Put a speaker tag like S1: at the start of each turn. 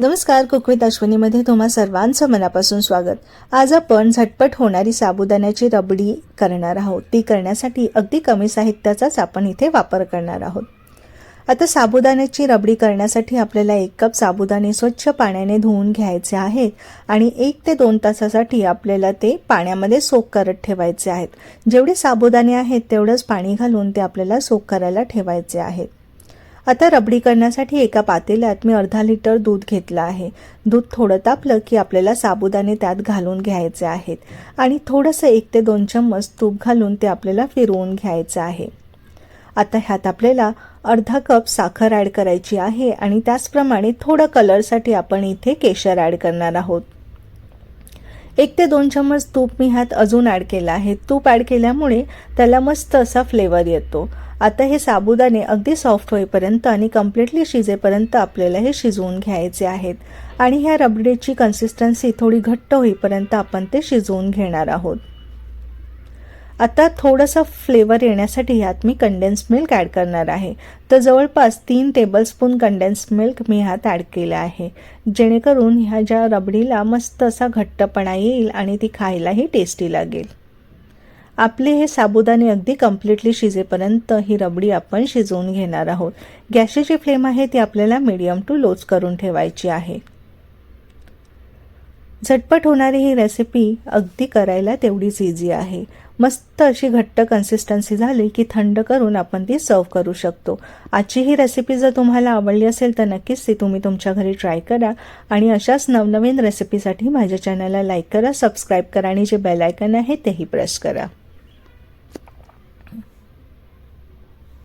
S1: नमस्कार कुकवित अश्विनीमध्ये तुम्हा सर्वांचं मनापासून स्वागत. आज आपण झटपट होणारी साबुदाण्याची रबडी करणार आहोत. ती करण्यासाठी अगदी कमी साहित्याचाच आपण इथे वापर करणार आहोत. आता साबुदाण्याची रबडी करण्यासाठी आपल्याला एक कप साबुदाणे स्वच्छ पाण्याने धुवून घ्यायचे आहेत आणि एक ते दोन तासासाठी आपल्याला ते पाण्यामध्ये सोक करत ठेवायचे आहेत. जेवढे साबुदाणे आहेत तेवढंच पाणी घालून ते आपल्याला सोक करायला ठेवायचे आहेत. आता रबडी करण्यासाठी एका पातेल्यात मी अर्धा लिटर दूध घेतलं आहे. दूध थोडं तापलं की आपल्याला साबुदाणे त्यात घालून घ्यायचे आहेत आणि थोडंसं एक ते दोन चम्मच तूप घालून ते आपल्याला फिरवून घ्यायचं आहे. आता ह्यात आपल्याला अर्धा कप साखर ॲड करायची आहे आणि त्याचप्रमाणे थोडं कलरसाठी आपण इथे केशर ॲड करणार आहोत. एक ते दोन चम्मच तूप मी ह्यात अजून ॲड केलं आहे. तूप ॲड केल्यामुळे त्याला मस्त असा फ्लेवर येतो. आता हे साबुदाणे अगदी सॉफ्ट होईपर्यंत आणि कम्प्लिटली शिजेपर्यंत आपल्याला हे शिजवून घ्यायचे आहेत. आणि ह्या रबडीची कन्सिस्टन्सी थोडी घट्ट होईपर्यंत आपण ते शिजवून घेणार आहोत. आता थोडंसं फ्लेवर येण्यासाठी ह्यात मी कंडेन्स मिल्क ॲड करणार आहे. तर जवळपास तीन टेबलस्पून कंडेन्स मिल्क मी ह्यात ॲड केलं आहे. जेणेकरून ह्या ज्या रबडीला मस्त असा घट्टपणा येईल आणि ती खायलाही टेस्टी लागेल. आपले हे साबुदाणे अगदी कम्प्लिटली शिजेपर्यंत ही रबडी आपण शिजवून घेणार आहोत. गॅसची जी फ्लेम आहे ती आपल्याला मीडियम टू लोच करून ठेवायची आहे. झटपट होणारी ही रेसिपी अगदी करायला तेवढीच इझी आहे. मस्त अशी घट्ट कन्सिस्टन्सी झाली की थंड करून आपण ती सर्व करू शकतो. आजची ही रेसिपी जर तुम्हाला आवडली असेल तर नक्कीच ती तुम्ही तुमच्या घरी ट्राय करा आणि अशाच नवनवीन रेसिपीसाठी माझ्या चॅनलला लाईक करा सबस्क्राईब करा आणि जे बेल आयकन आहे तेही प्रेस करा.